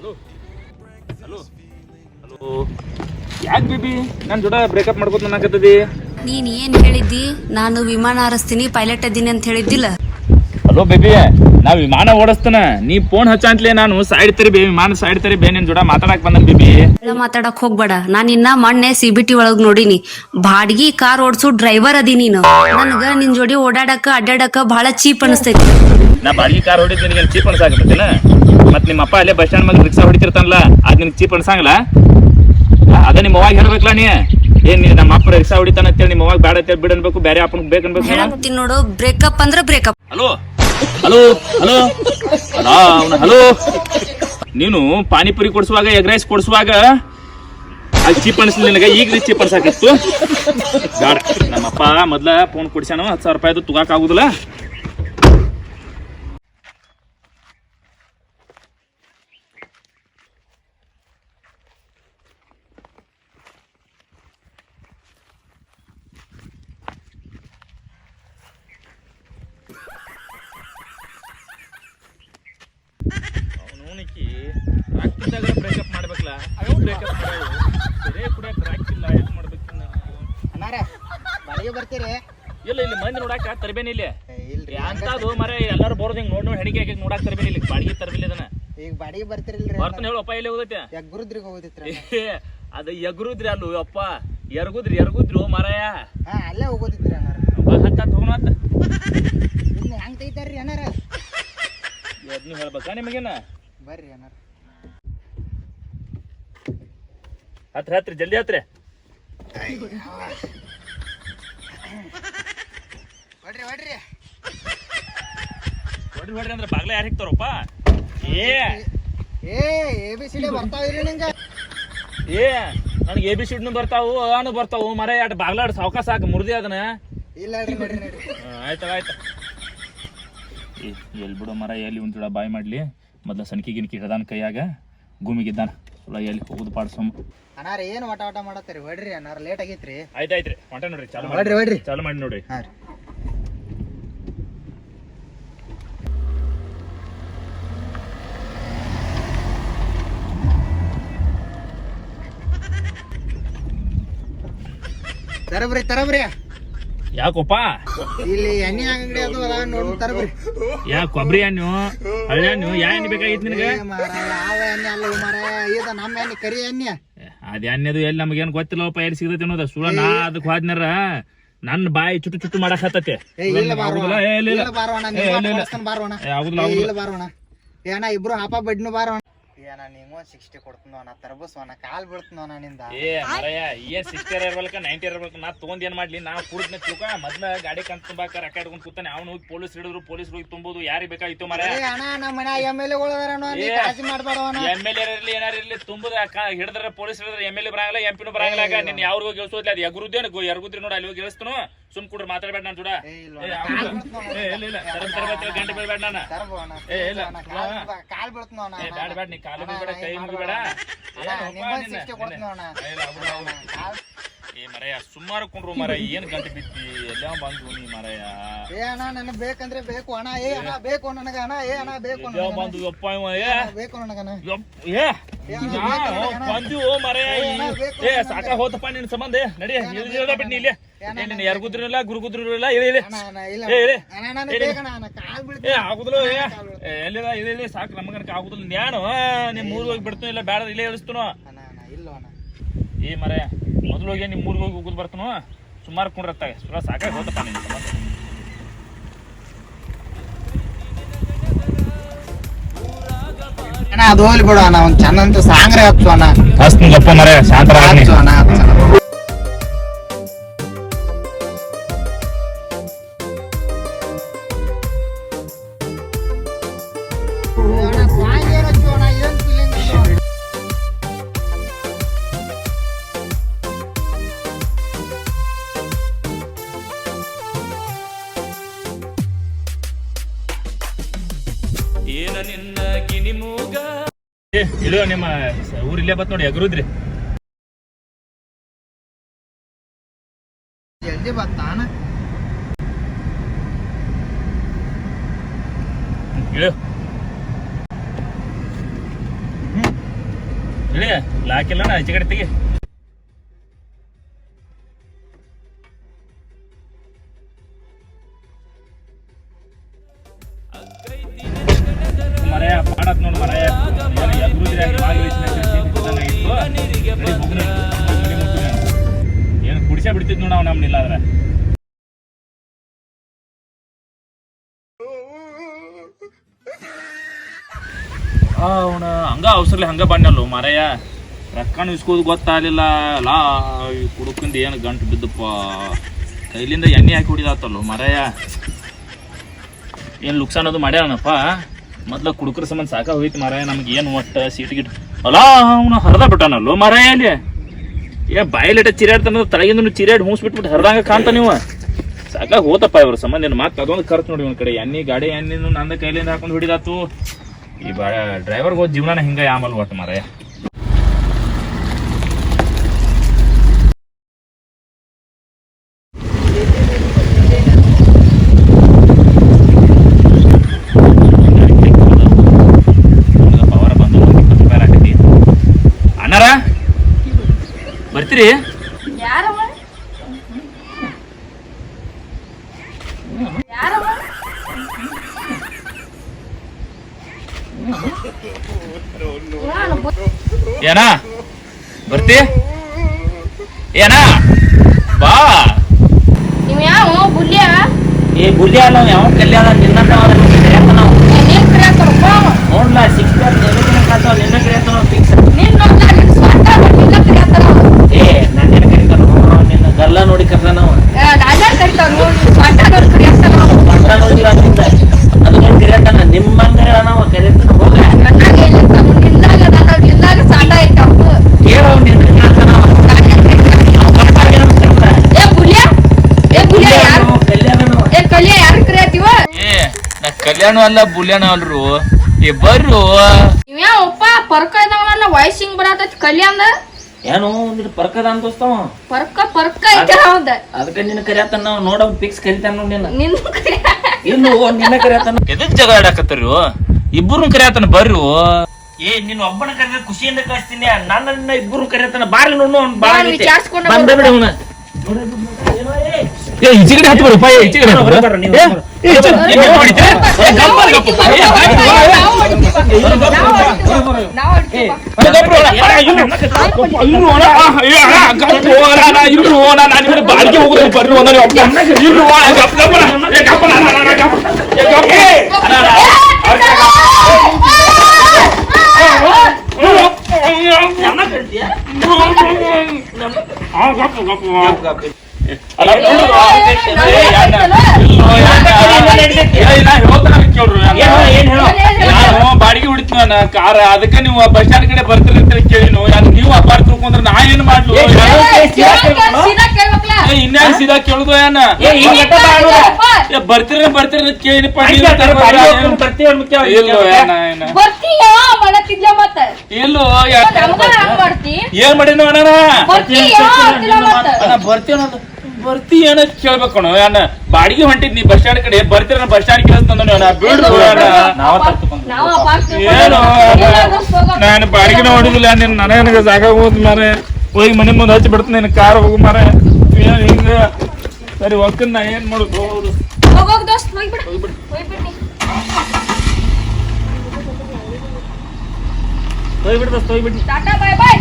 Hello hello hello ಯಾಕೆ baby? ನನ್ನ ಜೋಡ ಬ್ರೇಕಪ್ ಮಾಡ್ಕೋತ ಅನ್ನಕತ್ತದಿ? ನೀನ್ ಏನ್ ಹೇಳಿದ್ದಿ? ನಾನು ವಿಮಾನ ಹಾರಿಸ್ತೀನಿ ಪೈಲಟ್ ಅದ್ದೀನಿ ಅಂತ ಹೇಳಿದ್ದಿಲ್ಲ. ಹಲೋ ಬೇಬಿ ನಾ ವಿಮಾನ ಓಡಿಸ್ತಾನ. ನೀ ಫೋನ್ ಹಚ್ಚ ಅಂತಲೇ ನಾನು ಸೈಡ್ ತರಿ ಬೇ ವಿಮಾನ ಸೈಡ್ ತರಿ ಬೇ ನಿನ್ ಜೋಡ ಮಾತಾಡಕ್ ಬಂದನ್ ಬೇಬಿ. ಎಲ್ಲ ಮಾತಾಡಕ್ ಹೋಗ್ಬೇಡ. ನಾನ್ ಇನ್ನ ಮೊನ್ನೆ ಸಿಬಿಟಿ ಬಿ ಟಿ ಒಳಗ್ ನೋಡಿನಿ. ಬಾಡ್ಗಿ ಕಾರ್ ಓಡಿಸು ಡ್ರೈವರ್ ಅದಿ ನೀನು. ನನ್ಗ ನಿನ್ ಜೋಡಿ ಓಡಾಡಕ ಅಡ್ಡಾಡಕ ಬಹಳ ಚೀಪ್ ಅನಿಸ್ತೈತಿ. ನಾ ಬಾಡಿಗೆ ಕಾರ್ ಹೊಡಿದ್ ನಿನಗೆ ಚೀಪ್ ಅನ್ಸಾಕತ್ತೇನ ಮತ್ ನಿಮ್ಮ ಅಪ್ಪ ಅಲ್ಲೇ ಬಸ್ ಸ್ಟ್ಯಾಂಡ್ ಮೇಲೆ ರಿಕ್ಷಾ ಹೊಡಿತಿರ್ತಾನಲ್ಲ ಅದ್ ನಿನಗೆ ಚೀಪ್ ಅನ್ಸಂಗಲ್ಲ? ಅದ ನಿಮ್ಮ ಅವಾಗ ಹೇಳ್ಬೇಕಲ್ಲ ನೀ? ಏನ್ ನಮ್ಮ ಅಪ್ಪ ರಿಕ್ಷಾ ಹೊಡಿತಾನ ಅಂತೇಳಿ ನಿಮ್ಮ ಅವಾಗ ಬೇಡ ಅಂತೇಳಿ ಬಿಡ ಅನ್ಬೇಕು ಬೇರೆ ಅಪ್ಪನ ಬೇಕು ಅನ್ಬೇಕು ನೋಡು ಬ್ರೇಕಪ್ ಅಂದ್ರೆ ಬ್ರೇಕಪ್ ಹಲೋ? ಹಲೋ? ಹಲೋ? ಅವನ ಹಲೋ? ನೀನು ಪಾನಿಪುರಿ ಕೊಡಿಸುವಾಗ ಎಗ್ ರೈಸ್ ಕೊಡಿಸುವಾಗ ಅದು ಚೀಪ್ ಅನಿಸ್ಲಿ ನಿನಗೆ ಈಗ ಚೀಪ್ ಅನ್ಸಾಕಿತ್ತು ಬೇಡ ನಮ್ಮಪ್ಪ ಮೊದ್ಲ ಫೋನ್ ಕೊಡ್ಸ್ಯಾನು ಹತ್ತು ಸಾವಿರ ರೂಪಾಯಿದು ತುಗಾಕ್ ಆಗುದಿಲ್ಲ ಅವನವನಿಕ್ಕಿ ರಾಕಿದಾಗ ಬ್ರೇಕಪ್ ಮಾಡ್ಬೇಕಲ್ಲ ಅವು ಬ್ರೇಕಪ್ ಮಾಡೋದು ಸರಿ ಕುಡಿಯಕ್ಕೆ ರಾಕಿಲ್ಲ ಏನು ಮಾಡ್ಬೇಕು ಅಣ್ಣಾರ ಬಾಡಿಗೆ ಬರ್ತೀರಿ? ಇಲ್ಲ ಇಲ್ಲಿ ಮಂದಿ ನೋಡಾಕ ತರಬೇನಿ ಇಲ್ಲಿ? ಇಲ್ರಿ ಅಂತದು ಮರ ಎಲ್ಲಾರು ಬರೋದು ಹಿಂಗೆ ನೋಡಿ ನೋಡಿ ಹೆಣಿಗೆ ಹಾಕಿ ನೋಡಾಕ ತರಬೇನಿ ಇಲ್ಲಿ. ಬಾಡಿಗೆ ತರಬೇನಿ ಇದನ್ನ. ಈಗ ಬಾಡಿಗೆ ಬರ್ತೀರಿಲ್ರಿ ಬರ್ತಾನೆ ಹೇಳಪ್ಪ ಇಲ್ಲಿ ಹೋಗೈತೆ? ಯಗ್ಗುರುದ್ರಿಗೆ ಹೋಗೋದಿತ್ರಿ ಅದು ಎಗರುದ್ರಿ ಅಲ್ಲು ಅಪ್ಪ. ಎರ್ಗುದ್ರಿ ಎರಗುದ್ರು ಮರಯ ಹಾ ಅಲ್ಲೇ ಹೋಗೋದಿತ್ರಿ ಅಣ್ಣಾರ ಹತ್ತ ಅಂತ. ಇನ್ನು ಹೆಂಗ್ ತೆಗಿತಾರ್ರಿ ಅಣ್ಣಾರ ನೀವು ಹೇಳ್ಬೇಕಾ ನಿಮಗೇನ? ಬರ್ರಿ ಅಣ್ಣಾರ ಹತ್ರ ಹತ್ರ ಜಲ್ದಿ ಹತ್ರ. ಹೊಡ್ರಿ ಹೊಡ್ರಿ. ಹೊಡ್ರಿ ಹೊಡ್ರಿ ಅಂದ್ರೆ ಬಾಗ್ಲ ಯಾರು ಹಿಕ್ತಾರಪ್ಪ? ಏ. ಏ ಎ ಬಿ ಸಿ ಡಿ ಬರ್ತಾವಿರಿ ನಿಂಗ. ಏ ನನಗೆ ಎ ಬಿ ಬರ್ತಾವು ಅನು ಬರ್ತಾವು. ಮರ ಎರಡು ಬಾಗ್ಲಾಡ್ ಸಾವಕಾಶ ಸಾಕು ಮುರ್ದಿ ಅದನ್ನ. ಇಲ್ಲ ಆಯ್ತು ಆಯ್ತು. ಎಲ್ಲಿ ಬಿಡು ಮರ ಎಲ್ಲಿ ಉಂಟು ಬಾಯ್ ಮಾಡ್ಲಿ. ಮೊದ್ಲು ಸಣ್ಕಿ ಗಿನ್ಕಿ ಹಿಡ್ದಾನ ಕೈಯಾಗ ಗುಮಿಗಿದ್ದಾನ ಸುಳ ಎಲ್ಲಿ ಹೋಗುದು ಪಾಡ್ಸಮ್ ಅಣ್ಣಾರ ಏನು ವಟ ವಟ ಮಾಡತ್ತೀರಿ? ಹೊಡ್ರಿ ಅಣ್ಣಾರ ಲೇಟ್ ಆಗೈತ್ರಿ. ಆಯ್ತು ಆಯ್ತ್ರಿ ಹೊಂಟ ನೋಡ್ರಿ ಚಾಲು ಹೊಡ್ರಿ ಮಾಡಿ ಹೊಡ್ರಿ. ಚಾಲು ಮಾಡಿ ನೋಡ್ರಿ. ಹಾ ರೀ. ತರಬ್ರಿ ತರಬ್ರಿ. ಯಾಕಪ್ಪ ಇಲ್ಲಿ ಎಣ್ಣೆ ಅಂಗಡಿ ಅದು ಅದ ನೋಡಿ ತರಬ್ರಿ ಯಾ ಕೊಬ್ಬರಿ ಹಣ್ಣು ಹಳ್ಳಿ ಹಣ್ಣು ಯಾ ಎಣ್ಣೆ ಬೇಕಾಗಿತ್ತು ನಿನಗೆ? ಯಾವ ಎಣ್ಣೆ ಅಲ್ಲ ಮಾರ ಇದ ನಮ್ಮ ಎಣ್ಣೆ ಕರಿ ಎಣ್ಣೆ. ಅದ ಎಣ್ಣೆದು ಎಲ್ಲಿ ನಮಗೇನು ಗೊತ್ತಿಲ್ಲಪ್ಪ ಎಲ್ಲಿ ಸಿಗತೈತಿ ಅನ್ನೋದ. ಸುಳ ನಾ ಅದಕ್ಕೆ ಹೋದ್ನಾರ ನನ್ನ ಬಾಯಿ ಚುಟ್ಟು ಚುಟ್ಟು ಮಾಡಕ್ ಹತ್ತತೆ. ಆಗುದಿಲ್ಲ, ಆಗುದಿಲ್ಲ. ಬಾರೋಣ ಏನ ಇಬ್ರು ಹಾಪ ಬಡ್ನು ಬಾರೋಣ ಏನ ನೀವು ಸಿಕ್ಸ್ಟಿ ಕೊಡ್ತೀನೋಣ ತರಬಸ್ವನ ಕಾಲ್ ಬೀಳ್ತೀನೋಣ ನಿಂದ ಏ ಮರಯ್ಯ ಏನ್ ಸಿಕ್ಸ್ಟರ್ ಇರ್ಬೇಕ ನೈಂಟಿ ಇರ್ಬೇಕು ನಾ ತಗೊಂಡ್ ಏನ್ ಮಾಡ್ಲಿ ನಾ ಕುಡಿದ್ನ ತಿಳ್ಕ ಮೊದ್ಲ ಗಾಡಿ ಕಂತ ತುಂಬಾಕ ರೊಕ್ಕ ಹಿಡ್ಕೊಂಡ್ ಕೂತಾನೆ ಅವ್ನು ಹೋಗಿ ಪೊಲೀಸ್ ಹಿಡಿದ್ರು ಪೊಲೀಸ್ ಹೋಗಿ ತುಂಬೋದು ಯಾರಿಗೆ ಬೇಕಾಗಿತ್ತು ಮರ ಏ ಅಣ್ಣ ನಮ್ಮ ಮನೆ ಎಂ ಎಲ್ ನೀ ಏ. ಕಾಳಜಿ ಮಾಡ್ಬೇಡವನ ಎಂ ಎಲ್ ಇರಲಿ ಏನಾರ ಇರ್ಲಿ ತುಂಬದ ಹಿಡಿದ್ರೆ ಪೊಲೀಸ್ ಹಿಡಿದ್ರೆ ಎಂ ಎಲ್ ಎ ಬರಂಗಿಲ್ಲ ಎಂ ಪಿನೂ ಬರಂಗಿಲ್ಲ ಆಗ ನಿನ್ ಯಾವ್ರಿಗೂ ಹೋಗಿ ಗೆಲ್ಸೋದ್ಲಿ ಅದು ಎಗುರುದೇನು ಎರ್ಗುದ್ರಿ ನೋಡಿ ಅಲ್ಲಿ ಹೋಗಿ ಗೆಲ್ಸ್ತನು ಸುಮ್ ಕುಡ್ರಿ ಮಾತಾಡ್ಬೇಡ ನಾನು ಜೋಡ ಏ, ಇಲ್ಲ. ಏ. ಏ, ಇಲ್ಲ ಗಂಟೆ ಬೇಡ ನಾನು ಏ, ಇಲ್ಲ. ಕಾಲ್ ಏ ಬ್ಯಾಡ ಬ್ಯಾಡ ನೀ ಕಾಲು ಕೈ ಏ ಮರಯ್ಯ ಸುಮಾರು ಕುಂಡ್ರು ಮರ ಏನ್ ಗಂಟೆ ಬಿದ್ದಿ? ಎಲ್ಲ ಬಂದು ನೀ ಮರಯ್ಯ ಏ ಅಣ್ಣ ನನಗೆ ಬೇಕಂದ್ರೆ ಬೇಕು ಅಣ್ಣ. ಏ ಅಣ್ಣ ಬೇಕು ನನಗ ಅಣ್ಣ. ಏ ಅಣ್ಣ ಬೇಕು ಅಣ್ಣ ಬಂದು ಯಪ್ಪ ಇವ ಏ. ಬೇಕು ನನಗಣ್ಣ. ಏ. ಬಂದು ಮರಯ್ಯ ಈ- ಏ ಸಾಕ ಹೋತಪ್ಪ ನಿನ್ನ ಸಂಬಂಧ. ನಡಿ ಇಳ್ದ ಇಲ್ಲಿ. ನಿನ್ನ ಏ, ಇಳಿ. ಏ ಆಗುದಿಲ್ಲ ಏ. ಎಲ್ಲಿದ? ಇಲ್ಲಿ ಸಾಕು ನಮಗನಕ ಆಗುದಿಲ್ಲ. ನಾನು ನಿಮ್ ಮೂರ್ ಹೋಗಿ ಬಿಡ್ತು ಇಲ್ಲ ಬೇಡ ಇಲ್ಲೇ ಇಳಿಸ್ತನು? ಏ ಮರ ಮೊದಲು ಹೋಗಿ ನಿಮ್ ಊರಿಗೆ ಹೋಗಿ ಹೋಗುದು ಬರ್ತನು? ಸುಮಾರು ಕುಂಡ್ರತ್ತಾಗ ಸುರ ಸಾಕಾಗಿ ಸಂಬಂಧ. ಅಣ್ಣ ಅದು ಹೋಗ್ಲಿ ಬಿಡು ಅಣ್ಣ ಒಂದ್ ಚಂದಂತ ಸಾಂಗ್ರೆ ಹಚ್ಚು ಅಣ್ಣ. ಹಸ್ತೀನಿ ಗಪ್ಪ ಮರ ಶಾಂತರ ಹಚ್ಚು ಅಣ್ಣ ಹಚ್ಚು ಅಣ್ಣ. ಇಳಿಯೋ ನಿಮ್ಮ ಊರಿಲ್ಲೇ ಬತ್ ನೋಡಿ ಎಗರುದ್ರಿ. ಜಲ್ದಿ ಬತ್ತಾನ ಹ್ಮ್ ಇಳಿ. ಲಾಕಿಲ್ಲ ಆಚೆ ಕಡೆ ತೆಗಿ. ಮರೆಯ ಮಾಡತ್ ನೋಡ್ ಮರೆಯ. ಏನು ಎದುರುದ್ರಿ ಏನು ಕುಡಿಸೇ ಬಿಡ್ತಿದ್ ನೋಡ್ ನಾವು ನಮ್ನಿಲ್ಲ ಆದ್ರೆ ಅವನ ಹಂಗ ಅವಸರ್ಲಿ ಹಂಗ ಬಣ್ಣಲ್ಲು ಮರೆಯ. ರೊಕ್ಕನ ಇಸ್ಕೋದು ಗೊತ್ತಾಗಲಿಲ್ಲ. ಲಾ ಕುಡುಕಿಂದ ಕುಡುಕಂದ ಏನು ಗಂಟು ಬಿದ್ದಪ್ಪ. ಕೈಲಿಂದ ಎಣ್ಣೆ ಹಾಕಿ ಹೊಡಿದಾತಲ್ಲು ಮರೆಯ. ಏನು ಲುಕ್ಸಾನ್ ಅದು ಮಾಡ್ಯಾನಪ್ಪ ಮೊದ್ಲ ಕುಡುಕ್ರ ಸಂಬಂಧ ಸಾಕ ಹೋಯ್ತು ಮಾರಾಯ, ನಮ್ಗೆ ಏನು ಒಟ್ಟ ಸೀಟ್ ಗಿಟ್. ಅಲ್ಲ, ಅವನು ಹರಿದ ಬಿಟ್ಟಾನಲ್ಲೋ ಮಾರಾಯ ಅಲ್ಲಿ? ಏ ಬಾಯಿಲಿಟ್ಟ ಚಿರಾಡ್ತಾನ ತಳಗಿಂದ ಚಿರಾಡ್ ಹೂಸ್ ಬಿಟ್ಬಿಟ್ಟು ಹರಿದಂಗ ಕಾಣ್ತ ನೀವು? ಸಾಕಾಗ ಹೋತಪ್ಪ ಇವ್ರ ಸಂಬಂಧ ಏನು ಮಾತು ಅದೊಂದು ಖರ್ಚು ನೋಡಿ ಒಂದ್ ಕಡೆ. ಎಣ್ಣೆ, ಗಾಡಿ ಎಣ್ಣೆ ನಂದ ಕೈಲಿಂದ ಹಾಕೊಂಡು ಹಿಡಿದಾತು. ಈ ಬಾ ಡ್ರೈವರ್ಗೆ ಹೋದ ಜೀವನ ಹಿಂಗ ಆಮಲ್ ಒಟ್ಟು ಮಾರಾಯ? ಬರ್ತೀರಿ ಏನಾ? ಬರ್ತಿ? ಏನಾ? ಬಾ. ನೀವ್ ಯಾವ ಬುಲ್ಯ? ಏ ಬುಲ್ಲಿ ಅಲ್ಲ ಯಾವ ಕಲ್ಯಾಣ? ನಿನ್ನ ನಾವು ನೋಡ್ಲ ಸಿಕ್ಸ್ ಕಾತಾವ ನಿನ್ನ ಕರಿಯತ್ತಾವ ಫಿಕ್ಸ್ ಪಟ್ಟ ನೋಡಿಲ್ಲ ನಿಂದ ಅದು ನೋಡಿ ಕರಿಯತ್ತಾನ ನಿಮ್ಮಂದ್ರೆ ನಾವು. ಹೋಗ ಕರಿಯತ್ತಾನ ಏ ಬುಲ್ಯ ಏ ಬುಲ್ಯ ಯಾರು ಕಲ್ಯಾಣ ಅಲ್ಲ ಬುಲ್ಯಾಣ ಅಲ್ರು. ಏ ಬರ್ರು. ನೀವ್ ಒಪ್ಪ? ಪರ್ಕ ಇದಾವಲ್ಲ ವಾಯ್ಸಿಂಗ್ ಬರತೈತಿ ಕಲ್ಯಾಣ ಏನು ಒಂದಿಟ್ಟು ಪರ್ಕದ ಅಂತೋಸ್ತಾವ ಪರ್ಕ ಪರ್ಕ ಐತೆ ಹೌದ. ಅದಕ್ಕೆ ನಿನ್ನ ಕರಿಯತ್ತಾನ ನಾವು ನೋಡ ಫಿಕ್ಸ್ ಕರಿತಾನ ನೋಡಿ ನಿನ್ನ ನಿನ್ ಕರಿಯ ಇನ್ನು ನಿನ್ನ ಕರಿಯತ್ತಾನ. ಎದಕ್ ಜಗಳ ಆಡಕತ್ತರಿ ಇಬ್ಬರು ಕರಿಯಾತನ ಬರ್ರಿ ಏ ನಿನ್ನ ಒಬ್ಬನ ಕರೆದ್ರೆ ಖುಷಿಯಿಂದ ಕಳಿಸ್ತೀನಿ ನನ್ನ ಇಬ್ಬರು ಕರೆಯತ್ತಾನ. ಬಾರ್ಲಿ ನೋಡು ಅವ್ನ್ ಆಗೈತೆ. ವಿಚಾರ್ಸ್ಕೊಂಡ ಬಂದ ಬಿಡು ಅವ್ನ. ಏ ಈಚೆಗಡೆ ಹತ್ತು ಬರ್ರಪ್ಪ ಏ ಈಚೆಗಡೆ ಹತ್ತು ಹೊರಗೆ ಬರ್ರಿ ನೀವು, ಏ, ಹೊರಗೆ ಏ, ಈಚೆ- ಏ, ಗಪ್ಪ ಹೊಡಿತೀರ? ಏ, ಗಪ್ಪ, ಗಪ್ಪ. ಏ, ಗಾಡಿ ಬಾ, ಏ. ನಾವು ಹೊಡಿತೀವಿ ಏ, ಗಪ್ಪ ಹೊಡ. ಅಣ್ಣ, ಇನ್ನು. ಇನ್ನು ಹೊಡ. ಆ, ಏ, ಅಣ್ಣ, ಗಪ್ಪ ಹೋಗೋಣ, ಅಣ್ಣ, ಇನ್ನು ಹೋಗೋಣ. ನಾನು ಇವ್ರ ಬಾಡಿಗೆ ಹೋಗುದು ಬರ್ರಿ ಒಂದನೇ ಒಬ್ಬ. ಇನ್ನು ಹೋಗೋಣ, ಗಪ್ಪ, ಗಪ್ಪ, ಅಣ್ಣ. ಏ, ಗಪ್ಪ, ಅಣ್ಣ, ಅಣ್ಣ, ಅಣ್ಣ, ಗಪ್ಪ. ಬಾಡಿಗೆ ಹೊಡಿತೀವಿ ಅಣ್ಣ ಕಾರ ಅದಕ್ಕೆ ನೀವು ಬಸ್ ಸ್ಟ್ಯಾಂಡ್ ಕಡೆ ಬರ್ತೀರಿ ಅಂತ ಕೇಳಿನೋ ಯಾರು ನೀವು ಅಪಾರ ತಿಳ್ಕೊಂಡ್ರೆ ನಾ ಏನ್ ಮಾಡ್ಲು ಏ, ಏ, ಸೀದಾ ಕೇಳುದು ಏನ ಬರ್ತೀರ ಬರ್ತೀರ ಅಂತ ಕೇಳಿನಪ್ಪ ಬರ್ತೀವಿ. ಇಲ್ಲೋ ಏನ ಏನ ಬರ್ತೀನಿ ಮಾಡತ್ತಿದ್ಲ ಬರ್ತೀಯ ಬರ್ತಿ ಏನ ಕೇಳ್ಬೇಕಣ ಅಣ್ಣ ಬಾಡಿಗೆ ಹೊಂಟಿದ್ ನೀ ಬಸ್ ಸ್ಟ್ಯಾಂಡ್ ಕಡೆ ಬರ್ತೀರ ಬಸ್ ಸ್ಟ್ಯಾಂಡ್ ಕೇಳಿಸ್ ತಂದನು ಅಣ್ಣ ಬಿಡು ಅಣ್ಣ ನಾವ ತರ್ಕೊಂಡು ನಾವು ಏನು ನಾನು ಬಾಡಿಗೆ ಹೊಡಿದಿಲ್ಲ. ನಿನ್ ನನಗೆ ಜಾಗ ಹೋದ್ ಮಾರೆ. ಹೋಗಿ ಮನೆ ಮುಂದೆ ಹಚ್ಚಿ ಬಿಡ್ತೀನಿ. ನಿನ್ ಕಾರ್ ಹೋಗು ಮಾರೆ. ಏನು ಹಿಂಗ? ಸರಿ ಒಕ್ಕನ್ ನಾ ಏನ್ ಮಾಡುದು? ಹೌದು. ಹೋಗೋಗ್ ದೋಸ್ತ್ ಹೋಗ್ಬಿಡು. ಹೋಗ್ಬಿಡು. ನೀ. ಹೋಗ್ಬಿಡ್ದ ಹೋಗ್ಬಿಡ್ರಿ ಟಾಟಾ ಬಾಯ್ ಬಾಯ್.